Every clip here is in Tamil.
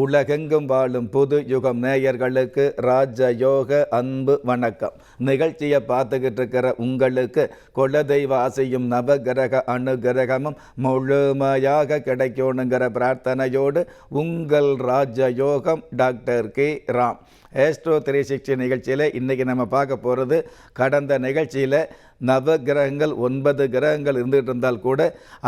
உலகெங்கும் வாழும் புது யுகம் நேயர்களுக்கு ராஜயோக அன்பு வணக்கம். நிகழ்ச்சியை பார்த்துக்கிட்டு இருக்கிற உங்களுக்கு குலதெய்வ ஆசையும் நவகிரக அனுகிரகமும் முழுமையாக கிடைக்கணுங்கிற பிரார்த்தனையோடு உங்கள் ராஜயோகம் doctor K. Ram. Astro three sixty நிகழ்ச்சியில் இன்றைக்கி நம்ம பார்க்க போகிறது கடந்த நிகழ்ச்சியில் நவ கிரகங்கள் ஒன்பது கிரகங்கள் இருந்துகிட்டு இருந்தால் கூட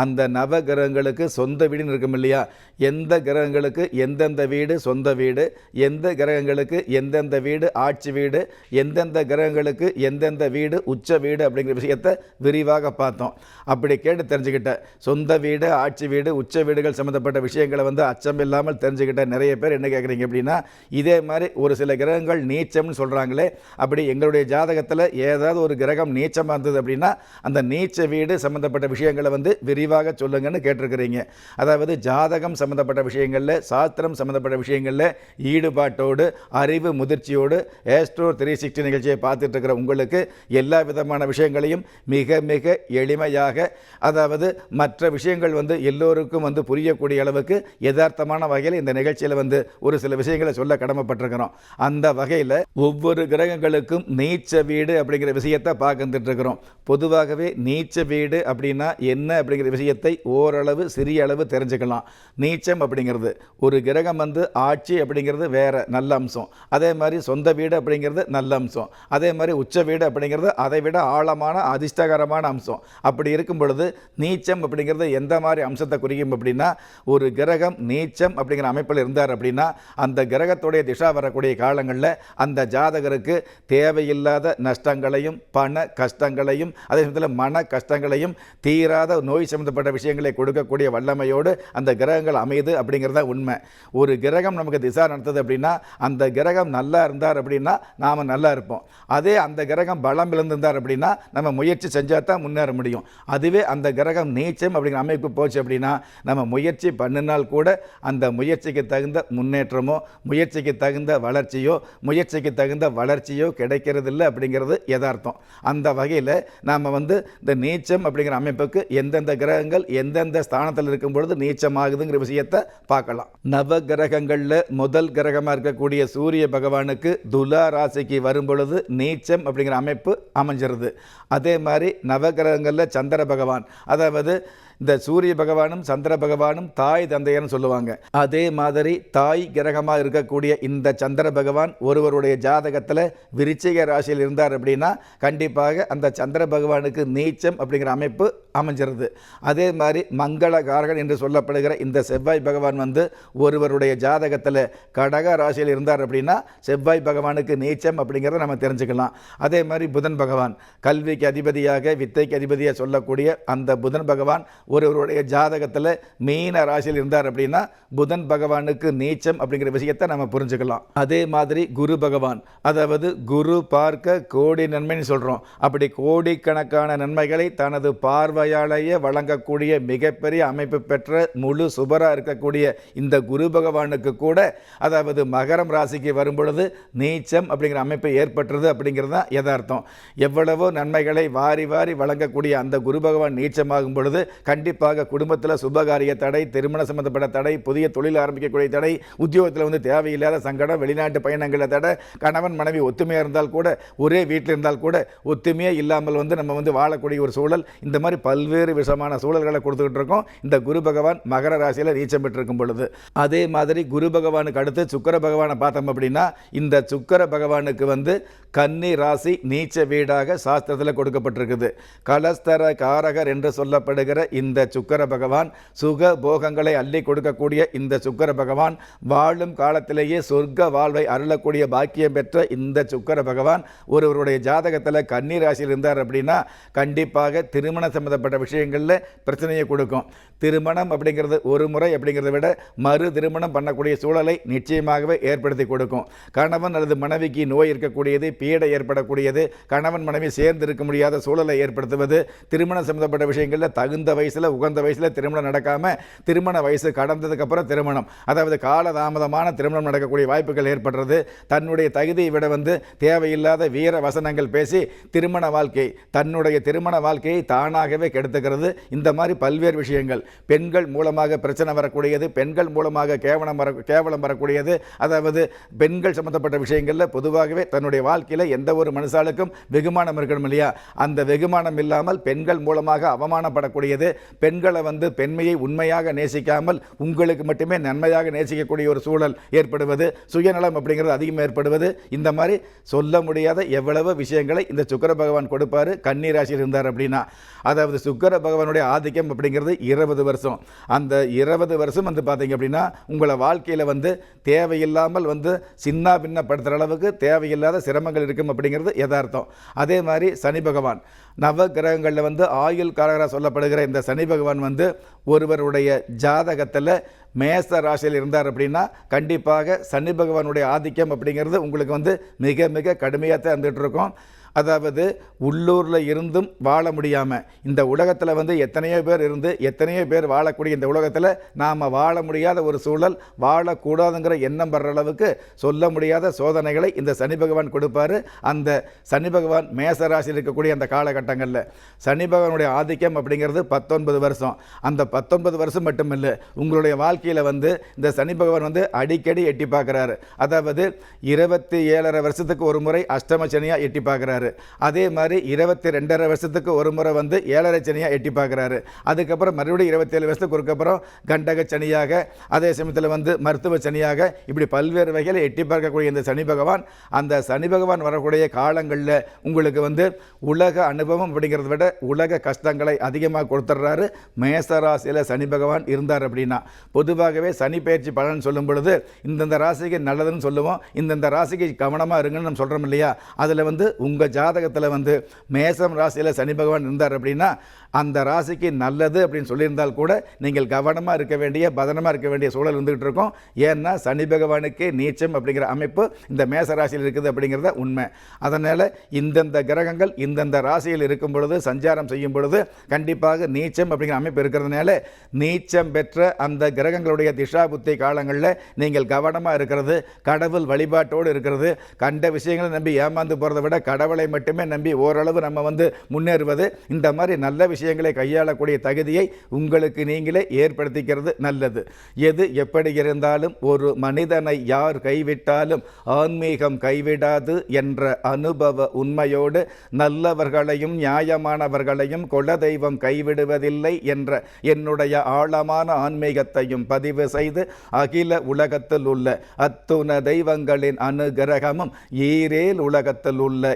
அந்த நவ கிரகங்களுக்கு சொந்த வீடுன்னு இருக்கும் இல்லையா? எந்த கிரகங்களுக்கு எந்தெந்த வீடு சொந்த வீடு எந்த கிரகங்களுக்கு எந்தெந்த வீடு ஆட்சி வீடு எந்தெந்த கிரகங்களுக்கு எந்தெந்த வீடு உச்ச வீடு அப்படிங்கிற விஷயத்தை விரிவாக பார்த்தோம். அப்படி கேட்டு தெரிஞ்சுக்கிட்டேன் சொந்த வீடு ஆட்சி வீடு உச்ச வீடுகள் சம்மந்தப்பட்ட விஷயங்களை வந்து அச்சம் இல்லாமல் தெரிஞ்சுக்கிட்ட நிறைய பேர் என்ன கேட்குறீங்க அப்படின்னா இதே மாதிரி ஒரு சில கிரகங்கள் நீச்சம்னு சொல்கிறாங்களே அப்படி எங்களுடைய ஜாதகத்தில் ஏதாவது ஒரு கிரகம் நீச்சமாக சார்ந்தது அப்படின்னா அந்த நீச்ச வீடு சம்மந்தப்பட்ட விஷயங்களை வந்து விரிவாக சொல்லுங்கன்னு கேட்டிருக்கிறீங்க. அதாவது ஜாதகம் சம்மந்தப்பட்ட விஷயங்களில் சாஸ்திரம் சம்மந்தப்பட்ட விஷயங்களில் ஈடுபாட்டோடு அறிவு முதிர்ச்சியோடு ஏஸ்ட்ரோ த்ரீ சிக்ஸ்டி நிகழ்ச்சியை பார்த்துட்டு இருக்கிற உங்களுக்கு எல்லா விதமான விஷயங்களையும் மிக மிக எளிமையாக அதாவது மற்ற விஷயங்கள் வந்து எல்லோருக்கும் வந்து புரியக்கூடிய அளவுக்கு யதார்த்தமான வகையில் இந்த நிகழ்ச்சியில் வந்து ஒரு சில விஷயங்களை சொல்ல கடமைப்பட்டிருக்கிறோம். அந்த வகையில் ஒவ்வொரு கிரகங்களுக்கும் நீச்ச வீடு அப்படிங்கிற விஷயத்தை பார்த்துட்டு இருக்கிறோம். இருக்கிறோம் பொதுவாகவே நீச்ச வீடு அப்படின்னா என்ன அப்படிங்கிற விஷயத்தை ஓரளவு சிறிய அளவு தெரிஞ்சுக்கலாம். நீச்சம் அப்படிங்கிறது ஒரு கிரகம் வந்து ஆட்சி அப்படிங்கிறது வேறு நல்ல அம்சம். அதே மாதிரி சொந்த வீடு அப்படிங்கிறது நல்ல அம்சம். அதே மாதிரி உச்ச வீடு அப்படிங்கிறது அதை விட ஆழமான அதிர்ஷ்டகரமான அம்சம். அப்படி இருக்கும் பொழுது நீச்சம் அப்படிங்கிறது எந்த மாதிரி அம்சத்தை குறிக்கும் அப்படின்னா ஒரு கிரகம் நீச்சம் அப்படிங்கிற அமைப்பில் இருந்தார் அப்படின்னா அந்த கிரகத்துடைய திசா வரக்கூடிய காலங்களில் அந்த ஜாதகருக்கு தேவையில்லாத நஷ்டங்களையும் பண கஷ்டங்களையும் அதே சமயத்தில் மன கஷ்டங்களையும் தீராத நோய் சம்மந்தப்பட்ட விஷயங்களை கொடுக்கக்கூடிய வல்லமையோடு அந்த கிரகங்கள் அமையுது அப்படிங்கிறது உண்மை. ஒரு கிரகம் நமக்கு திசா நடத்துது அப்படின்னா அந்த கிரகம் நல்லா இருந்தார் அப்படின்னா நாம் நல்லா இருப்போம். அதே அந்த கிரகம் பலம் இழந்திருந்தார் அப்படின்னா நம்ம முயற்சி செஞ்சால் தான் முன்னேற முடியும். அதுவே அந்த கிரகம் நீச்சம் அப்படிங்கிற அமைப்பு போச்சு அப்படின்னா நம்ம முயற்சி பண்ணினால் கூட அந்த முயற்சிக்கு தகுந்த முன்னேற்றமோ முயற்சிக்கு தகுந்த வளர்ச்சியோ முயற்சிக்கு தகுந்த வளர்ச்சியோ கிடைக்கிறதில்ல அப்படிங்கிறது யதார்த்தம். அந்த வகையில் நாம் வந்து இந்த நீச்சம் அப்படிங்கிற அமைப்புக்கு எந்தெந்த கிரகங்கள் எந்தெந்த ஸ்தானத்தில் இருக்கும் பொழுது நீச்சமாகுதுங்கிற விஷயத்தை பார்க்கலாம். நவ கிரகங்களில் முதல் கிரகமாக இருக்கக்கூடிய சூரிய பகவானுக்கு துலா ராசிக்கு வரும் பொழுது நீச்சம் அப்படிங்கிற அமைப்பு அமைஞ்சிருது. அதே மாதிரி நவகிரகங்களில் சந்திர பகவான். அதாவது இந்த சூரிய பகவானும் சந்திர பகவானும் தாய் தந்தையர்னு சொல்லுவாங்க. அதே மாதிரி தாய் கிரகமாக இருக்கக்கூடிய இந்த சந்திர பகவான் ஒருவருடைய ஜாதகத்தில் விருச்சிக ராசியில் இருந்தார் அப்படின்னா கண்டிப்பாக அந்த சந்திர பகவானுக்கு நீச்சம் அப்படிங்கிற அமைப்பு அமைஞ்சிருது. அதே மாதிரி மங்கள காரகன் என்று சொல்லப்படுகிற இந்த செவ்வாய் பகவான் வந்து ஒருவருடைய ஜாதகத்தில் கடக ராசியில் இருந்தார் அப்படின்னா செவ்வாய் பகவானுக்கு நீச்சம் அப்படிங்கிறத நம்ம தெரிஞ்சுக்கலாம். அதே மாதிரி புதன் பகவான் கல்விக்கு அதிபதியாக வித்தைக்கு அதிபதியாக சொல்லக்கூடிய அந்த புதன் பகவான் ஒருவருடைய ஜாதகத்தில் மீன ராசியில் இருந்தார் அப்படின்னா புதன் பகவானுக்கு நீச்சம் அப்படிங்கிற விஷயத்தை நம்ம புரிஞ்சுக்கலாம். அதே மாதிரி குரு பகவான் அதாவது குரு பார்க்க கோடி நன்மைன்னு சொல்கிறோம் அப்படி கோடிக்கணக்கான நன்மைகளை தனது பார்வையாலேயே வழங்கக்கூடிய மிகப்பெரிய அமைப்பு பெற்ற முழு சுபராக இருக்கக்கூடிய இந்த குரு பகவானுக்கு கூட அதாவது மகரம் ராசிக்கு வரும் பொழுது நீச்சம் அப்படிங்கிற அமைப்பு ஏற்பட்டுறது அப்படிங்கிறது தான் யதார்த்தம். எவ்வளவோ நன்மைகளை வாரி வாரி வழங்கக்கூடிய அந்த குரு பகவான் நீச்சமாகும் பொழுது கண் கண்டிப்பாக குடும்பத்தில் சுபகாரிய தடை திருமண சம்பந்தப்பட்ட தடை புதிய தொழில் ஆரம்பிக்கக்கூடிய தடை உத்தியோகத்தில் வந்து தேவையில்லாத சங்கடம் வெளிநாட்டு பயணங்களில் தடை கணவன் மனைவி ஒத்துமையாக இருந்தால் கூட ஒரே வீட்டில் இருந்தால் கூட ஒத்துமையே இல்லாமல் வந்து நம்ம வந்து வாழக்கூடிய ஒரு சூழல். இந்த மாதிரி பல்வேறு விஷமான சூழல்களை கொடுத்துக்கிட்டு இருக்கோம். இந்த குரு பகவான் மகர ராசியில் நீச்சம் பெற்றிருக்கும் பொழுது. அதே மாதிரி குரு பகவானுக்கு அடுத்து சுக்கர பகவானை பார்த்தோம் அப்படின்னா இந்த சுக்கர பகவானுக்கு வந்து கன்னி ராசி நீச்ச வீடாக சாஸ்திரத்தில் கொடுக்கப்பட்டிருக்குது. கலஸ்தர காரகர் என்று சொல்லப்படுகிற இந்த இந்த சுக்கர பகவான் சுக போகங்களை அள்ளி கொடுக்கக்கூடிய இந்த சுக்கர பகவான் வாழும் காலத்திலேயே சொர்க்க வாழ்வை அருளக்கூடிய பாக்கியம் பெற்ற இந்த சுக்கர பகவான் ஒருவருடைய ஜாதகத்தில் கன்னி ராசியில் இருந்தார் அப்படின்னா கண்டிப்பாக திருமண சம்மந்தப்பட்ட விஷயங்களில் பிரச்சனையை கொடுக்கும். திருமணம் அப்படிங்கிறது ஒரு முறை அப்படிங்கிறத விட மறு திருமணம் பண்ணக்கூடிய சூழலை நிச்சயமாகவே ஏற்படுத்தி கொடுக்கும். கணவன் அல்லது மனைவிக்கு நோய் இருக்கக்கூடியது பீடை ஏற்படக்கூடியது கணவன் மனைவி சேர்ந்து இருக்க முடியாத சூழலை ஏற்படுத்துவது திருமணம் சம்பந்தப்பட்ட விஷயங்களில் தகுந்த வயசு வயசில் உகந்த வயசில் திருமணம் நடக்காமல் திருமண வயசு கடந்ததுக்கப்புறம் திருமணம். அதாவது காலதாமதமான திருமணம் நடக்கக்கூடிய வாய்ப்புகள் ஏற்படுறது. தன்னுடைய தகுதியை விட வந்து தேவையில்லாத வீர வசனங்கள் பேசி திருமண வாழ்க்கை தன்னுடைய திருமண வாழ்க்கையை தானாகவே கெடுத்துக்கிறது. இந்த மாதிரி பல்வேறு விஷயங்கள். பெண்கள் மூலமாக பிரச்சனை வரக்கூடியது பெண்கள் மூலமாக கேவலம் வர கேவலம் வரக்கூடியது. அதாவது பெண்கள் சம்பந்தப்பட்ட விஷயங்களில் பொதுவாகவே தன்னுடைய வாழ்க்கையில் எந்த ஒரு மனுஷாளுக்கும் வெகுமானம் இருக்கணும் இல்லையா? அந்த வெகுமானம் இல்லாமல் பெண்கள் மூலமாக அவமானப்படக்கூடியது. பெண்களை வந்து பெண்மையை உண்மையாக நேசிக்காமல் உங்களுக்கு மட்டுமே நன்மையாக நேசிக்கக்கூடிய ஒரு சூழல் ஏற்படுவது சுயநலம் அப்படிங்கிறது அதிகம் ஏற்படுவது இந்த மாதிரி சொல்ல முடியாத எவ்வளவு விஷயங்களை இந்த சுக்கர பகவான் கொடுப்பாரு கன்னி ராசியில் இருந்தார் அப்படின்னா. அதாவது சுக்கர பகவானுடைய ஆதிக்கம் அப்படிங்கிறது இருபது வருஷம். அந்த இருபது வருஷம் வந்து பார்த்தீங்க அப்படின்னா உங்களை வாழ்க்கையில் வந்து தேவையில்லாமல் வந்து சின்ன பின்னப்படுத்துகிற அளவுக்கு தேவையில்லாத சிரமங்கள் இருக்கும் அப்படிங்கிறது யதார்த்தம். அதே மாதிரி சனி பகவான். நவ கிரகங்களில் வந்து ஆயுள் காரகராக சொல்லப்படுகிற இந்த சனி பகவான் வந்து ஒருவருடைய ஜாதகத்தில் மேச ராசியில் இருந்தார் அப்படின்னா கண்டிப்பாக சனி பகவானுடைய ஆதிக்கம் அப்படிங்கிறது உங்களுக்கு வந்து மிக மிக கடுமையாக தான் இருந்துகிட்டு இருக்கும். அதாவது உள்ளூரில் இருந்தும் வாழ முடியாமல் இந்த உலகத்தில் வந்து எத்தனையோ பேர் இருந்து எத்தனையோ பேர் வாழக்கூடிய இந்த உலகத்தில் நாம் வாழ முடியாத ஒரு சூழல் வாழக்கூடாதுங்கிற எண்ணம் வர்ற அளவுக்கு சொல்ல முடியாத சோதனைகளை இந்த சனி பகவான் கொடுப்பாரு. அந்த சனி பகவான் மேசராசியில் இருக்கக்கூடிய அந்த காலகட்டங்களில் சனி பகவானுடைய ஆதிக்கம் அப்படிங்கிறது பத்தொன்பது வருஷம். அந்த பத்தொன்பது வருஷம் மட்டும் இல்லை உங்களுடைய வாழ்க்கையில் வந்து இந்த சனி பகவான் வந்து அடிக்கடி எட்டி பார்க்குறாரு. அதாவது இருபத்தி ஏழரை வருஷத்துக்கு ஒரு முறை அஷ்டம சனியாக எட்டி பார்க்குறாரு. அதே மாதிரி இருபத்தி ரெண்டரை வருஷத்துக்கு ஒரு முறை வந்து ஏழரை சனியாக எட்டி பார்க்குறாரு. அதுக்கப்புறம் மறுபடியும் இருபத்தேழு வருஷத்துக்கு ஒருக்கப்புறம் கண்டக சனியாக அதே சமயத்தில் வந்து மருத்துவ சனியாக இப்படி பல்வேறு வகையில் எட்டி பார்க்கக்கூடிய இந்த சனி பகவான் அந்த சனி பகவான் வரக்கூடிய காலங்களில் உங்களுக்கு வந்து உலக அனுபவம் அப்படிங்கிறத விட உலக கஷ்டங்களை அதிகமாக கொடுத்துட்றாரு மேசராசியில் சனி பகவான் இருந்தார் அப்படின்னா. பொதுவாகவே சனி பயிற்சி பலன் சொல்லும் பொழுது இந்தந்த ராசிக்கு நல்லதுன்னு சொல்லுவோம் இந்தந்த ராசிக்கு கவனமாக இருங்கன்னு நம்ம சொல்கிறோம் இல்லையா? அதில் வந்து உங்கள் ஜாதகத்தில் வந்து மேசம் ராசியில் சனி பகவான் இருந்தார் அப்படின்னா அந்த ராசிக்கு நல்லது அப்படின்னு சொல்லியிருந்தால் கூட நீங்கள் கவனமாக இருக்க வேண்டிய பதனமாக இருக்க வேண்டிய சூழல் இருந்துகிட்டு இருக்கும். ஏன்னா சனி பகவானுக்கு நீச்சம் அப்படிங்கிற அமைப்பு இந்த மேச ராசியில் இருக்குது அப்படிங்கிறத உண்மை. அதனால் இந்தந்த கிரகங்கள் இந்தந்த ராசியில் இருக்கும் பொழுது சஞ்சாரம் செய்யும் பொழுது கண்டிப்பாக நீச்சம் அப்படிங்கிற அமைப்பு இருக்கிறதுனால நீச்சம் பெற்ற அந்த கிரகங்களுடைய திஷா புத்தி காலங்களில் நீங்கள் கவனமாக இருக்கிறது கடவுள் வழிபாட்டோடு இருக்கிறது கண்ட விஷயங்களை நம்பி ஏமாந்து போகிறத விட கடவுளை மட்டுமே நம்பி ஓரளவு நம்ம வந்து முன்னேறுவது இந்த மாதிரி நல்ல விஷயங்களை கையாளக்கூடிய தகுதியை உங்களுக்கு நீங்களே ஏற்படுத்திக்கிறது நல்லது. எது எப்படி இருந்தாலும் ஒரு மனிதனை யார் கைவிட்டாலும் ஆன்மீகம் கைவிடாது என்ற அனுபவ உண்மையோடு நல்லவர்களையும் நியாயமானவர்களையும் குலதெய்வம் கைவிடுவதில்லை என்ற என்னுடைய ஆழமான ஆன்மீகத்தையும் பதிவு செய்து அகில உலகத்தில் உள்ள அத்துண தெய்வங்களின் அனுகிரகமும் ஈரேல் உலகத்தில் உள்ள